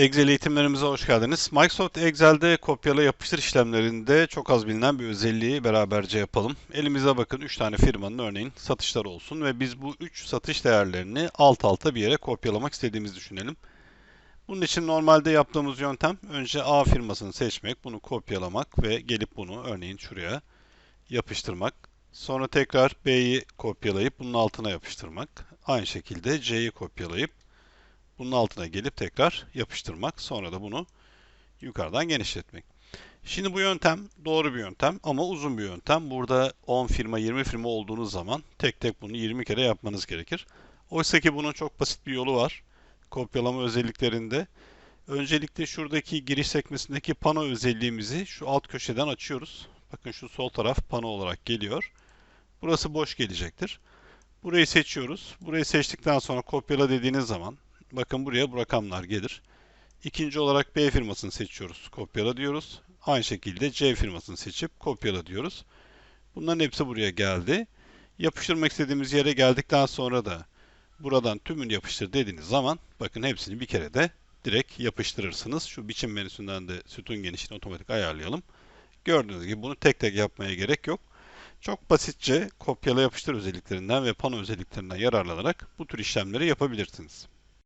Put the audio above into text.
Excel eğitimlerimize hoş geldiniz. Microsoft Excel'de kopyala yapıştır işlemlerinde çok az bilinen bir özelliği beraberce yapalım. Elimize bakın 3 tane firmanın örneğin satışları olsun ve biz bu 3 satış değerlerini alt alta bir yere kopyalamak istediğimizi düşünelim. Bunun için normalde yaptığımız yöntem önce A firmasını seçmek, bunu kopyalamak ve gelip bunu örneğin şuraya yapıştırmak. Sonra tekrar B'yi kopyalayıp bunun altına yapıştırmak. Aynı şekilde C'yi kopyalayıp bunun altına gelip tekrar yapıştırmak. Sonra da bunu yukarıdan genişletmek. Şimdi bu yöntem doğru bir yöntem ama uzun bir yöntem. Burada 10 firma 20 firma olduğunuz zaman tek tek bunu 20 kere yapmanız gerekir. Oysa ki bunun çok basit bir yolu var. Kopyalama özelliklerinde. Öncelikle şuradaki giriş sekmesindeki pano özelliğimizi şu alt köşeden açıyoruz. Bakın şu sol taraf pano olarak geliyor. Burası boş gelecektir. Burayı seçiyoruz. Burayı seçtikten sonra kopyala dediğiniz zaman bakın buraya bu rakamlar gelir. İkinci olarak B firmasını seçiyoruz. Kopyala diyoruz. Aynı şekilde C firmasını seçip kopyala diyoruz. Bunların hepsi buraya geldi. Yapıştırmak istediğimiz yere geldikten sonra da buradan tümünü yapıştır dediğiniz zaman bakın hepsini bir kere de direkt yapıştırırsınız. Şu biçim menüsünden de sütun genişliğini otomatik ayarlayalım. Gördüğünüz gibi bunu tek tek yapmaya gerek yok. Çok basitçe kopyala yapıştır özelliklerinden ve pano özelliklerinden yararlanarak bu tür işlemleri yapabilirsiniz.